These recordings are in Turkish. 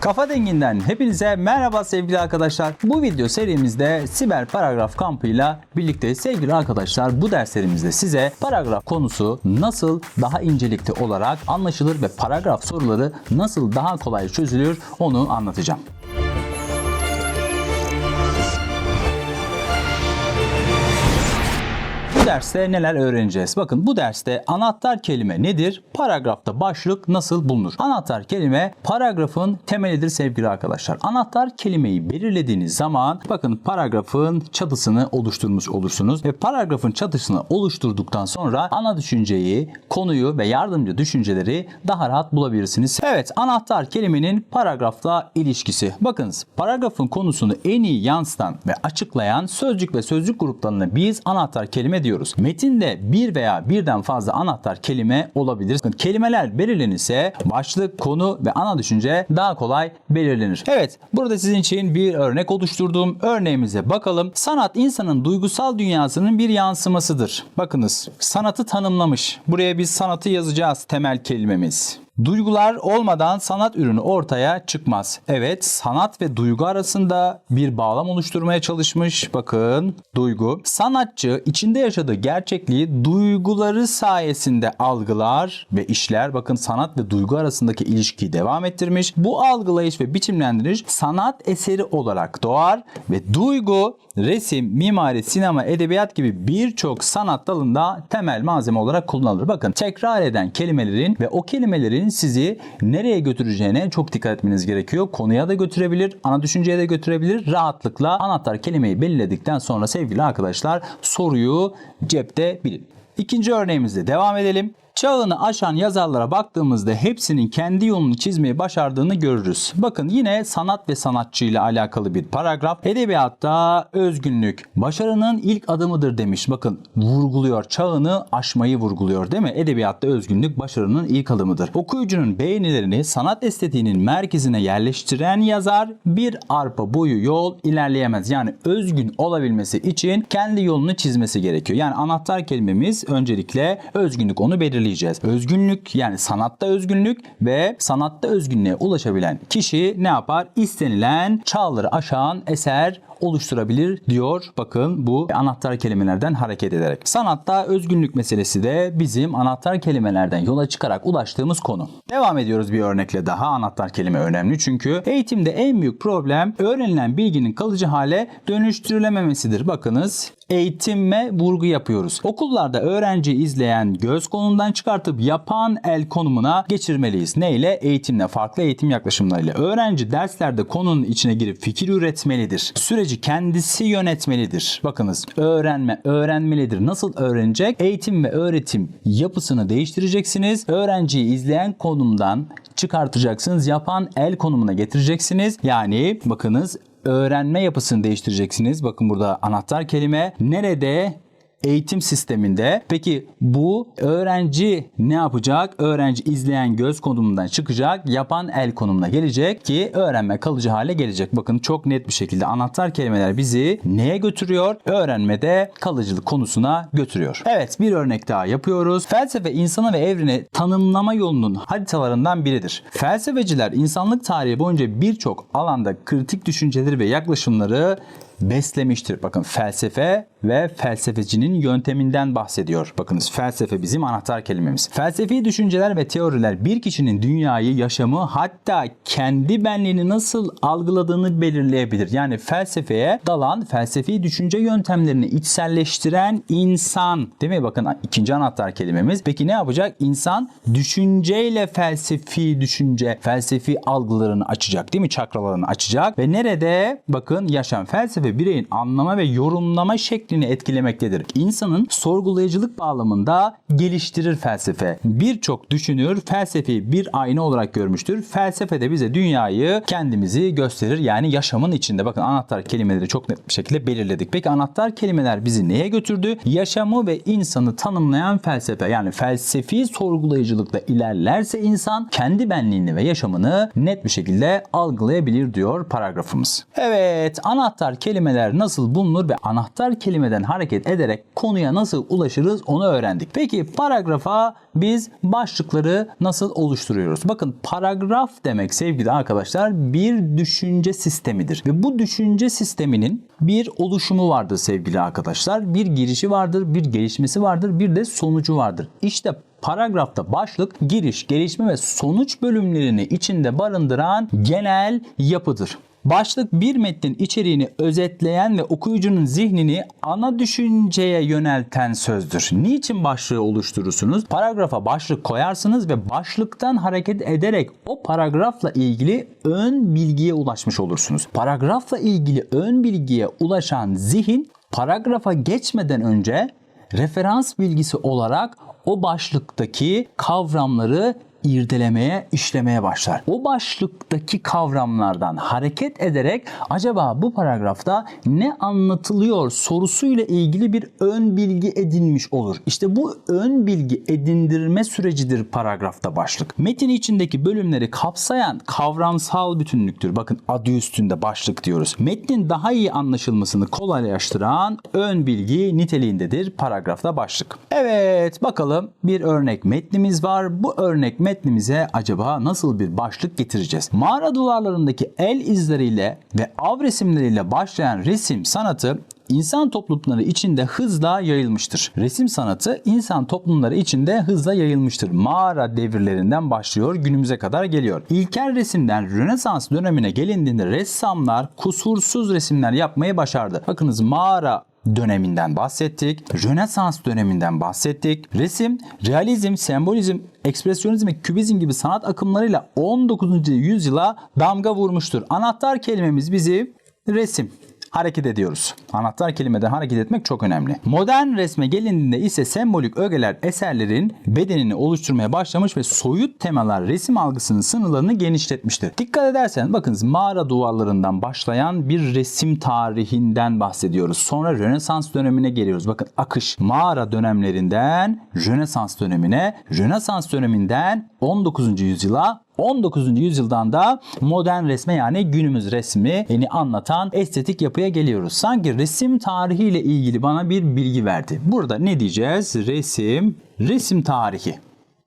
Kafa Denginden hepinize merhaba sevgili arkadaşlar. Bu video serimizde siber paragraf kampıyla birlikte sevgili arkadaşlar bu derslerimizde size paragraf konusu nasıl daha incelikli olarak anlaşılır ve paragraf soruları nasıl daha kolay çözülür onu anlatacağım. Derste neler öğreneceğiz? Bakın bu derste anahtar kelime nedir? Paragrafta başlık nasıl bulunur? Anahtar kelime paragrafın temelidir sevgili arkadaşlar. Anahtar kelimeyi belirlediğiniz zaman bakın paragrafın çatısını oluşturmuş olursunuz ve paragrafın çatısını oluşturduktan sonra ana düşünceyi, konuyu ve yardımcı düşünceleri daha rahat bulabilirsiniz. Evet, anahtar kelimenin paragrafla ilişkisi. Bakınız, paragrafın konusunu en iyi yansıtan ve açıklayan sözcük ve sözcük gruplarına biz anahtar kelime diyoruz. Metinde bir veya birden fazla anahtar kelime olabilir. Kelimeler belirlenirse başlık, konu ve ana düşünce daha kolay belirlenir. Evet, burada sizin için bir örnek oluşturduğum örneğimize bakalım. Sanat insanın duygusal dünyasının bir yansımasıdır. Bakınız, sanatı tanımlamış. Buraya biz sanatı yazacağız temel kelimemiz. Duygular olmadan sanat ürünü ortaya çıkmaz. Evet, sanat ve duygu arasında bir bağlam oluşturmaya çalışmış. Bakın, duygu. Sanatçı içinde yaşadığı gerçekliği duyguları sayesinde algılar ve işler. Bakın sanat ve duygu arasındaki ilişkiyi devam ettirmiş. Bu algılayış ve biçimlendiriş sanat eseri olarak doğar ve duygu resim, mimari, sinema, edebiyat gibi birçok sanat dalında temel malzeme olarak kullanılır. Bakın tekrar eden kelimelerin ve o kelimelerin sizi nereye götüreceğine çok dikkat etmeniz gerekiyor. Konuya da götürebilir, ana düşünceye de götürebilir. Rahatlıkla anahtar kelimeyi belirledikten sonra sevgili arkadaşlar soruyu cepte bilin. İkinci örneğimizde devam edelim. Çağını aşan yazarlara baktığımızda hepsinin kendi yolunu çizmeyi başardığını görürüz. Bakın yine sanat ve sanatçı ile alakalı bir paragraf. Edebiyatta özgünlük başarının ilk adımıdır demiş. Bakın vurguluyor. Çağını aşmayı vurguluyor değil mi? Edebiyatta özgünlük başarının ilk adımıdır. Okuyucunun beğenilerini sanat estetiğinin merkezine yerleştiren yazar bir arpa boyu yol ilerleyemez. Yani özgün olabilmesi için kendi yolunu çizmesi gerekiyor. Yani anahtar kelimemiz öncelikle özgünlük onu belirleyeceğiz. Özgünlük yani sanatta özgünlük ve sanatta özgünlüğe ulaşabilen kişi ne yapar? İstenilen çağları aşan eser oluşturabilir diyor. Bakın bu anahtar kelimelerden hareket ederek. Sanatta özgünlük meselesi de bizim anahtar kelimelerden yola çıkarak ulaştığımız konu. Devam ediyoruz bir örnekle daha. Anahtar kelime önemli çünkü eğitimde en büyük problem öğrenilen bilginin kalıcı hale dönüştürülememesidir. Bakınız eğitime vurgu yapıyoruz. Okullarda öğrenci izleyen göz konumdan çıkartıp yapan el konumuna geçirmeliyiz. Ne ile? Eğitimle, farklı eğitim yaklaşımlarıyla. Öğrenci derslerde konunun içine girip fikir üretmelidir. Süreci kendisi yönetmelidir. Bakınız öğrenme, öğrenmelidir. Nasıl öğrenecek? Eğitim ve öğretim yapısını değiştireceksiniz. Öğrenciyi izleyen konumdan çıkartacaksınız. Yapan el konumuna getireceksiniz. Yani bakınız öğrenme yapısını değiştireceksiniz. Bakın burada anahtar kelime. Nerede? Eğitim sisteminde. Peki bu öğrenci ne yapacak? Öğrenci izleyen göz konumundan çıkacak, yapan el konumuna gelecek ki öğrenme kalıcı hale gelecek. Bakın çok net bir şekilde anahtar kelimeler bizi neye götürüyor? Öğrenmede kalıcılık konusuna götürüyor. Evet bir örnek daha yapıyoruz. Felsefe insanı ve evreni tanımlama yolunun haritalarından biridir. Felsefeciler insanlık tarihi boyunca birçok alanda kritik düşünceleri ve yaklaşımları beslemiştir. Bakın felsefe ve felsefecinin yönteminden bahsediyor. Bakınız felsefe bizim anahtar kelimemiz. Felsefi düşünceler ve teoriler bir kişinin dünyayı, yaşamı hatta kendi benliğini nasıl algıladığını belirleyebilir. Yani felsefeye dalan, felsefi düşünce yöntemlerini içselleştiren insan. Değil mi? Bakın ikinci anahtar kelimemiz. Peki ne yapacak? İnsan düşünceyle felsefi düşünce, felsefi algılarını açacak. Değil mi? Çakralarını açacak. Ve nerede? Bakın yaşam felsefe bireyin anlama ve yorumlama şeklini etkilemektedir. İnsanın sorgulayıcılık bağlamında geliştirir felsefe. Birçok düşünür felsefi bir ayna olarak görmüştür. Felsefe de bize dünyayı kendimizi gösterir. Yani yaşamın içinde. Bakın anahtar kelimeleri çok net bir şekilde belirledik. Peki anahtar kelimeler bizi neye götürdü? Yaşamı ve insanı tanımlayan felsefe. Yani felsefi sorgulayıcılıkla ilerlerse insan kendi benliğini ve yaşamını net bir şekilde algılayabilir diyor paragrafımız. Evet anahtar kelime kelimeler nasıl bulunur ve anahtar kelimeden hareket ederek konuya nasıl ulaşırız onu öğrendik. Peki paragrafa biz başlıkları nasıl oluşturuyoruz? Bakın paragraf demek sevgili arkadaşlar bir düşünce sistemidir. Ve bu düşünce sisteminin bir oluşumu vardır sevgili arkadaşlar. Bir girişi vardır, bir gelişmesi vardır, bir de sonucu vardır. İşte paragrafta başlık, giriş, gelişme ve sonuç bölümlerini içinde barındıran genel yapıdır. Başlık bir metnin içeriğini özetleyen ve okuyucunun zihnini ana düşünceye yönelten sözdür. Niçin başlığı oluşturursunuz? Paragrafa başlık koyarsınız ve başlıktan hareket ederek o paragrafla ilgili ön bilgiye ulaşmış olursunuz. Paragrafla ilgili ön bilgiye ulaşan zihin paragrafa geçmeden önce referans bilgisi olarak o başlıktaki kavramları irdelemeye, işlemeye başlar. O başlıktaki kavramlardan hareket ederek acaba bu paragrafta ne anlatılıyor sorusuyla ilgili bir ön bilgi edinmiş olur. İşte bu ön bilgi edindirme sürecidir paragrafta başlık. Metin içindeki bölümleri kapsayan kavramsal bütünlüktür. Bakın adı üstünde başlık diyoruz. Metnin daha iyi anlaşılmasını kolaylaştıran ön bilgi niteliğindedir paragrafta başlık. Evet bakalım bir örnek metnimiz var. Bu örnek metnimize acaba nasıl bir başlık getireceğiz? Mağara duvarlarındaki el izleriyle ve av resimleriyle başlayan resim sanatı insan toplumları içinde hızla yayılmıştır. Resim sanatı insan toplumları içinde hızla yayılmıştır. Mağara devirlerinden başlıyor günümüze kadar geliyor. İlkel resimden Rönesans dönemine gelindiğinde ressamlar kusursuz resimler yapmayı başardı. Bakınız mağara döneminden bahsettik. Rönesans döneminden bahsettik. Resim, realizm, sembolizm, ekspresyonizm ve kübizm gibi sanat akımlarıyla 19. yüzyıla damga vurmuştur. Anahtar kelimemiz bizi resim hareket ediyoruz. Anahtar kelimeden hareket etmek çok önemli. Modern resme gelindiğinde ise sembolik ögeler eserlerin bedenini oluşturmaya başlamış ve soyut temalar resim algısının sınırlarını genişletmiştir. Dikkat ederseniz bakınız mağara duvarlarından başlayan bir resim tarihinden bahsediyoruz. Sonra Rönesans dönemine geliyoruz. Bakın akış mağara dönemlerinden Rönesans dönemine, Rönesans döneminden 19. yüzyıla 19. yüzyıldan da modern resme yani günümüz resmi anlatan estetik yapıya geliyoruz. Sanki resim tarihiyle ilgili bana bir bilgi verdi. Burada ne diyeceğiz? Resim, resim tarihi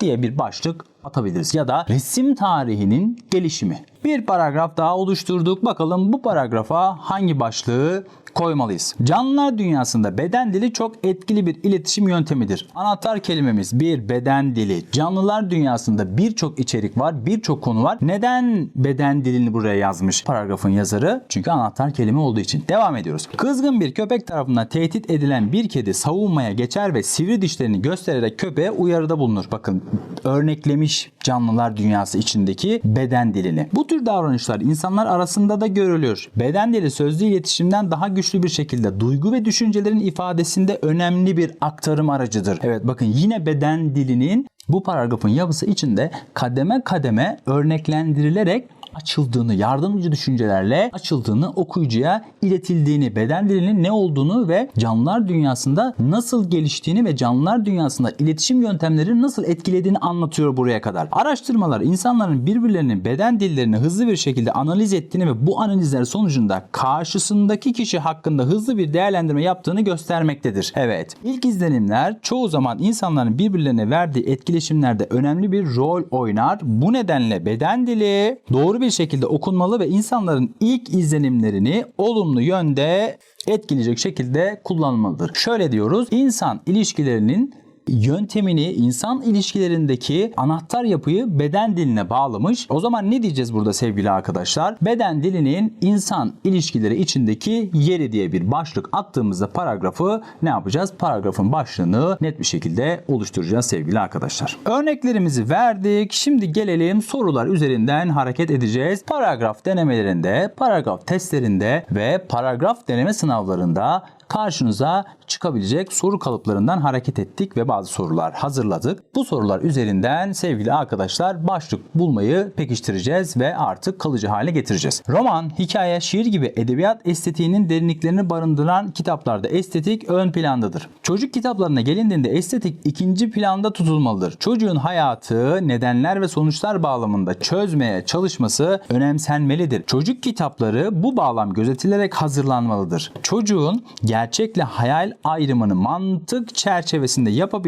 diye bir başlık atabiliriz. Ya da resim tarihinin gelişimi. Bir paragraf daha oluşturduk. Bakalım bu paragrafa hangi başlığı koymalıyız. Canlılar dünyasında beden dili çok etkili bir iletişim yöntemidir. Anahtar kelimemiz bir beden dili. Canlılar dünyasında birçok içerik var, birçok konu var. Neden beden dilini buraya yazmış paragrafın yazarı? Çünkü anahtar kelime olduğu için. Devam ediyoruz. Kızgın bir köpek tarafından tehdit edilen bir kedi savunmaya geçer ve sivri dişlerini göstererek köpeğe uyarıda bulunur. Bakın örneklemiş canlılar dünyası içindeki beden dilini. Bu tür davranışlar insanlar arasında da görülüyor. Beden dili sözlü iletişimden daha güçlü bir şekilde duygu ve düşüncelerin ifadesinde önemli bir aktarım aracıdır. Evet bakın yine beden dilinin bu paragrafın yapısı içinde kademe kademe örneklendirilerek açıldığını, yardımcı düşüncelerle açıldığını, okuyucuya iletildiğini, beden dilinin ne olduğunu ve canlılar dünyasında nasıl geliştiğini ve canlılar dünyasında iletişim yöntemleri nasıl etkilediğini anlatıyor buraya kadar. Araştırmalar insanların birbirlerinin beden dillerini hızlı bir şekilde analiz ettiğini ve bu analizler sonucunda karşısındaki kişi hakkında hızlı bir değerlendirme yaptığını göstermektedir. Evet, ilk izlenimler çoğu zaman insanların birbirlerine verdiği etkileşimlerde önemli bir rol oynar. Bu nedenle beden dili doğru bir şekilde okunmalı ve insanların ilk izlenimlerini olumlu yönde etkileyecek şekilde kullanılmalıdır. Şöyle diyoruz. İnsan ilişkilerinin yöntemini insan ilişkilerindeki anahtar yapıyı beden diline bağlamış. O zaman ne diyeceğiz burada sevgili arkadaşlar? Beden dilinin insan ilişkileri içindeki yeri diye bir başlık attığımızda paragrafı ne yapacağız? Paragrafın başlığını net bir şekilde oluşturacağız sevgili arkadaşlar. Örneklerimizi verdik. Şimdi gelelim sorular üzerinden hareket edeceğiz. Paragraf denemelerinde, paragraf testlerinde ve paragraf deneme sınavlarında karşınıza çıkabilecek soru kalıplarından hareket ettik ve bahsettik bazı sorular hazırladık. Bu sorular üzerinden sevgili arkadaşlar başlık bulmayı pekiştireceğiz ve artık kalıcı hale getireceğiz. Roman, hikaye, şiir gibi edebiyat estetiğinin derinliklerini barındıran kitaplarda estetik ön plandadır. Çocuk kitaplarına gelindiğinde estetik ikinci planda tutulmalıdır. Çocuğun hayatı nedenler ve sonuçlar bağlamında çözmeye çalışması önemsenmelidir. Çocuk kitapları bu bağlam gözetilerek hazırlanmalıdır. Çocuğun gerçekle hayal ayrımını mantık çerçevesinde yapabilmesi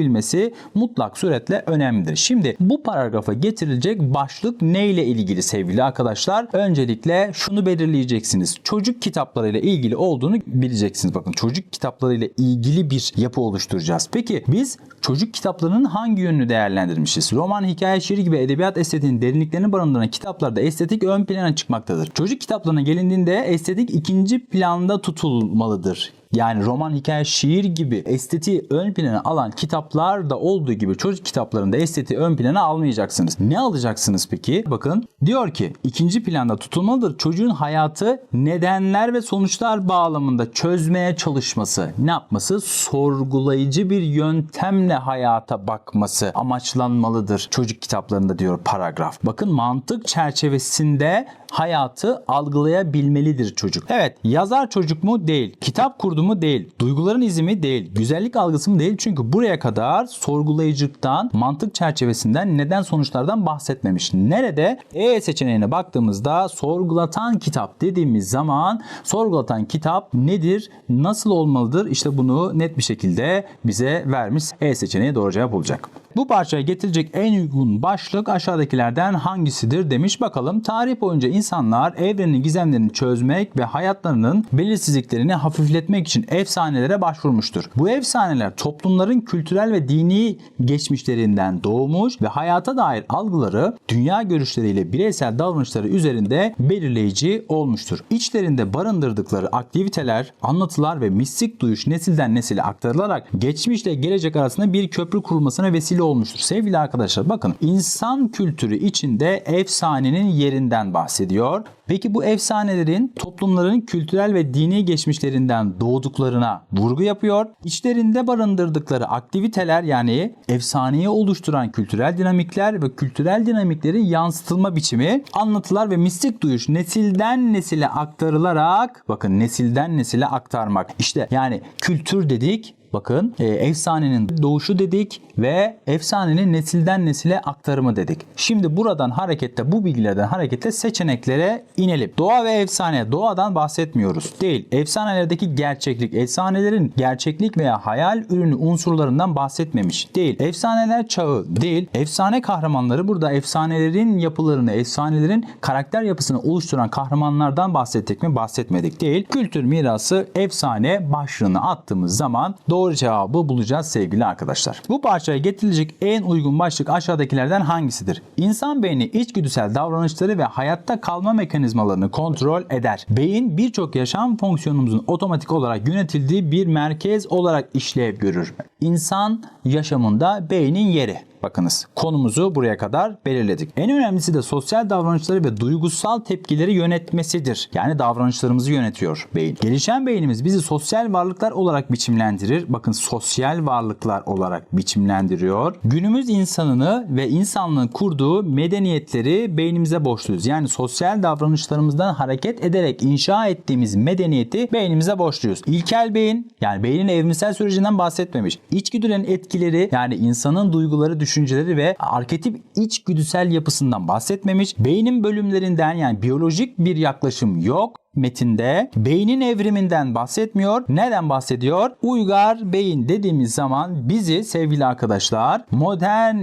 mutlak suretle önemlidir. Şimdi bu paragrafa getirilecek başlık ne ile ilgili sevgili arkadaşlar? Öncelikle şunu belirleyeceksiniz. Çocuk kitaplarıyla ilgili olduğunu bileceksiniz. Bakın çocuk kitaplarıyla ilgili bir yapı oluşturacağız. Peki biz çocuk kitaplarının hangi yönünü değerlendirmişiz? Roman, hikaye, şiir gibi edebiyat estetiğinin derinliklerini barındıran kitaplarda estetik ön plana çıkmaktadır. Çocuk kitaplarına gelindiğinde estetik ikinci planda tutulmalıdır. Yani roman, hikaye, şiir gibi estetiği ön plana alan kitaplar da olduğu gibi çocuk kitaplarında estetiği ön plana almayacaksınız. Ne alacaksınız peki? Bakın diyor ki ikinci planda tutulmalıdır. Çocuğun hayatı nedenler ve sonuçlar bağlamında çözmeye çalışması. Ne yapması? Sorgulayıcı bir yöntemle hayata bakması amaçlanmalıdır. Çocuk kitaplarında diyor paragraf. Bakın mantık çerçevesinde hayatı algılayabilmelidir çocuk. Evet yazar çocuk mu? Değil. Kitap kurdu mu? Değil. Duyguların izi mi? Değil. Güzellik algısı mı? Değil. Çünkü buraya kadar sorgulayıcılıktan, mantık çerçevesinden, neden sonuçlardan bahsetmemiş. Nerede? E seçeneğine baktığımızda sorgulatan kitap dediğimiz zaman sorgulatan kitap nedir? Nasıl olmalıdır? İşte bunu net bir şekilde bize vermiş. E seçeneği doğru cevap olacak. Bu parçaya getirecek en uygun başlık aşağıdakilerden hangisidir demiş. Bakalım tarih boyunca insanlar evrenin gizemlerini çözmek ve hayatlarının belirsizliklerini hafifletmek için efsanelere başvurmuştur. Bu efsaneler toplumların kültürel ve dini geçmişlerinden doğmuş ve hayata dair algıları, dünya görüşleriyle bireysel davranışları üzerinde belirleyici olmuştur. İçlerinde barındırdıkları aktiviteler, anlatılar ve mistik duyuş nesilden nesile aktarılarak geçmişle gelecek arasında bir köprü kurulmasına vesile olmuştur. Sevgili arkadaşlar bakın insan kültürü içinde efsanenin yerinden bahsediyor. Peki bu efsanelerin toplumların kültürel ve dini geçmişlerinden doğduklarına vurgu yapıyor. İçlerinde barındırdıkları aktiviteler yani efsaneyi oluşturan kültürel dinamikler ve kültürel dinamiklerin yansıtılma biçimi, anlatılar ve mistik duyuş nesilden nesile aktarılarak bakın nesilden nesile aktarmak. İşte yani kültür dedik Bakın e, efsanenin doğuşu dedik ve efsanenin nesilden nesile aktarımı dedik. Şimdi buradan hareketle bu bilgilerden hareketle seçeneklere inelim. Doğa ve efsane doğadan bahsetmiyoruz. Değil. Efsanelerdeki gerçeklik, efsanelerin gerçeklik veya hayal ürünü unsurlarından bahsetmemiş. Değil. Efsaneler çağı değil. Efsane kahramanları burada efsanelerin yapılarını, efsanelerin karakter yapısını oluşturan kahramanlardan bahsettik mi? Bahsetmedik. Değil. Kültür mirası efsane başlığını attığımız zaman doğru cevabı bulacağız sevgili arkadaşlar. Bu parçaya getirilecek en uygun başlık aşağıdakilerden hangisidir? İnsan beyni içgüdüsel davranışları ve hayatta kalma mekanizmalarını kontrol eder. Beyin birçok yaşam fonksiyonumuzun otomatik olarak yönetildiği bir merkez olarak işlev görür. İnsan yaşamında beynin yeri. Bakınız konumuzu buraya kadar belirledik. En önemlisi de sosyal davranışları ve duygusal tepkileri yönetmesidir. Yani davranışlarımızı yönetiyor beyin. Gelişen beynimiz bizi sosyal varlıklar olarak biçimlendirir. Bakın sosyal varlıklar olarak biçimlendiriyor. Günümüz insanını ve insanlığın kurduğu medeniyetleri beynimize borçluyuz. Yani sosyal davranışlarımızdan hareket ederek inşa ettiğimiz medeniyeti beynimize borçluyuz. İlkel beyin yani beynin evrimsel sürecinden bahsetmemiş. İçgüdülerin etkileri yani insanın duyguları, düşünceleri ve arketip içgüdüsel yapısından bahsetmemiş. Beynin bölümlerinden yani biyolojik bir yaklaşım yok metinde beynin evriminden bahsetmiyor. Neden bahsediyor? Uygar beyin dediğimiz zaman bizi sevgili arkadaşlar modern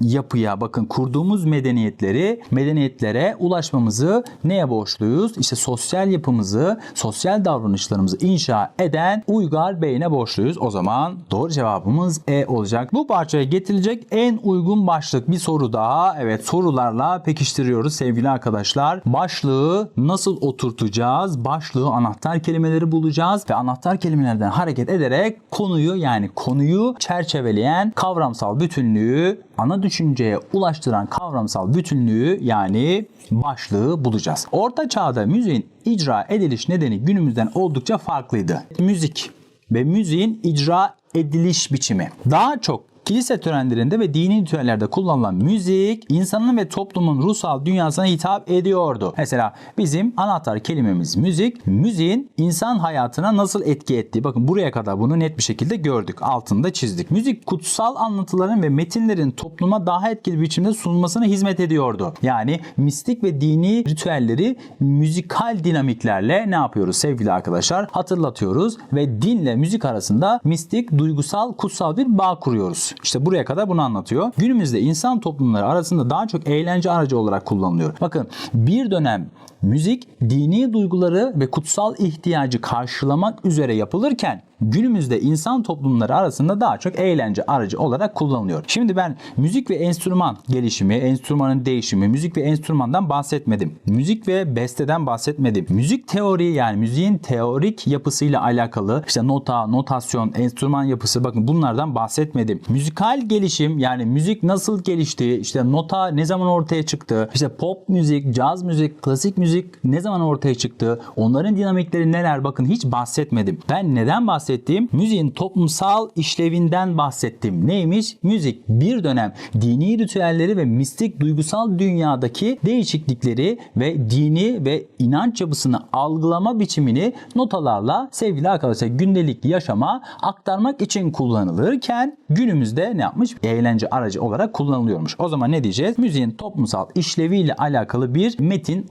yapıya bakın kurduğumuz medeniyetleri medeniyetlere ulaşmamızı neye borçluyuz? İşte sosyal yapımızı, sosyal davranışlarımızı inşa eden uygar beyne borçluyuz. O zaman doğru cevabımız E olacak. Bu parçaya getirilecek en uygun başlık bir soru daha. Evet sorularla pekiştiriyoruz sevgili arkadaşlar. Başlığı nasıl oturtacağız? Başlığı anahtar kelimeleri bulacağız ve anahtar kelimelerden hareket ederek konuyu yani konuyu çerçeveleyen kavramsal bütünlüğü ana düşünceye ulaştıran kavramsal bütünlüğü yani başlığı bulacağız. Orta çağda müziğin icra ediliş nedeni günümüzden oldukça farklıydı. Müzik ve müziğin icra ediliş biçimi daha çok kilise törenlerinde ve dini ritüellerde kullanılan müzik insanın ve toplumun ruhsal dünyasına hitap ediyordu. Mesela bizim anahtar kelimemiz müzik. Müziğin insan hayatına nasıl etki ettiği. Bakın buraya kadar bunu net bir şekilde gördük. Altında çizdik. Müzik kutsal anlatıların ve metinlerin topluma daha etkili biçimde sunulmasına hizmet ediyordu. Yani mistik ve dini ritüelleri müzikal dinamiklerle ne yapıyoruz sevgili arkadaşlar? Hatırlatıyoruz ve dinle müzik arasında mistik, duygusal, kutsal bir bağ kuruyoruz. İşte buraya kadar bunu anlatıyor. Günümüzde insan toplumları arasında daha çok eğlence aracı olarak kullanılıyor. Bakın bir dönem müzik dini duyguları ve kutsal ihtiyacı karşılamak üzere yapılırken günümüzde insan toplumları arasında daha çok eğlence aracı olarak kullanılıyor. Şimdi ben müzik ve enstrüman gelişimi, enstrümanın değişimi, müzik ve enstrümandan bahsetmedim. Müzik ve besteden bahsetmedim. Müzik teori yani müziğin teorik yapısıyla alakalı işte nota, notasyon, enstrüman yapısı bakın bunlardan bahsetmedim. Müzikal gelişim yani müzik nasıl gelişti, işte nota ne zaman ortaya çıktı, işte pop müzik, caz müzik, klasik müzik ne zaman ortaya çıktı, onların dinamikleri neler bakın hiç bahsetmedim. Ben neden bahsettim? Müziğin toplumsal işlevinden bahsettim. Neymiş? Müzik bir dönem dini ritüelleri ve mistik duygusal dünyadaki değişiklikleri ve dini ve inanç yapısını algılama biçimini notalarla sevgili arkadaşlar gündelik yaşama aktarmak için kullanılırken günümüzde ne yapmış? Eğlence aracı olarak kullanılıyormuş. O zaman ne diyeceğiz? Müziğin toplumsal işleviyle alakalı bir metin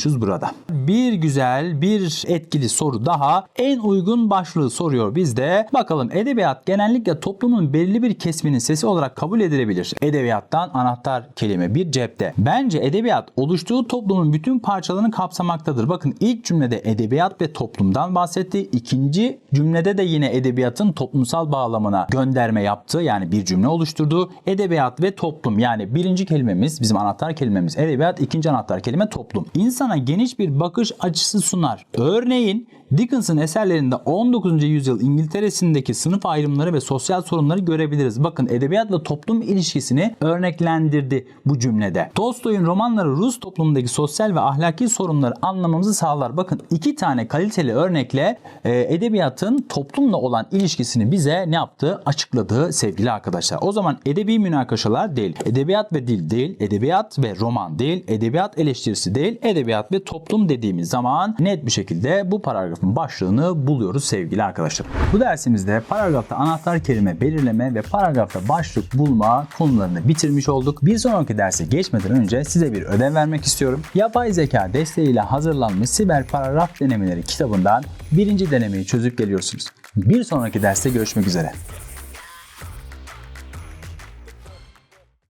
oluşturmuşuz burada. Bir güzel, bir etkili soru daha. En uygun başlığı soruyor bizde. Bakalım edebiyat genellikle toplumun belirli bir kesiminin sesi olarak kabul edilebilir. Edebiyattan anahtar kelime bir cepte. Bence edebiyat oluştuğu toplumun bütün parçalarını kapsamaktadır. Bakın ilk cümlede edebiyat ve toplumdan bahsetti. İkinci cümlede de yine edebiyatın toplumsal bağlamına gönderme yaptı. Yani bir cümle oluşturdu. Edebiyat ve toplum yani birinci kelimemiz bizim anahtar kelimemiz edebiyat, ikinci anahtar kelime toplum. İnsana geniş bir bakış açısı sunar. Örneğin Dickens'ın eserlerinde 19. yüzyıl İngiltere'sindeki sınıf ayrımları ve sosyal sorunları görebiliriz. Bakın edebiyat ve toplum ilişkisini örneklendirdi bu cümlede. Tolstoy'un romanları Rus toplumundaki sosyal ve ahlaki sorunları anlamamızı sağlar. Bakın iki tane kaliteli örnekle e, edebiyatın toplumla olan ilişkisini bize ne yaptı? Açıkladı sevgili arkadaşlar. O zaman edebi münakaşalar değil, edebiyat ve dil değil, edebiyat ve roman değil, edebiyat eleştirisi değil, edebiyat ve toplum dediğimiz zaman net bir şekilde bu paragrafın başlığını buluyoruz sevgili arkadaşlar. Bu dersimizde paragrafta anahtar kelime belirleme ve paragrafta başlık bulma konularını bitirmiş olduk. Bir sonraki derse geçmeden önce size bir ödev vermek istiyorum. Yapay zeka desteğiyle hazırlanmış siber paragraf denemeleri kitabından birinci denemeyi çözüp geliyorsunuz. Bir sonraki derste görüşmek üzere.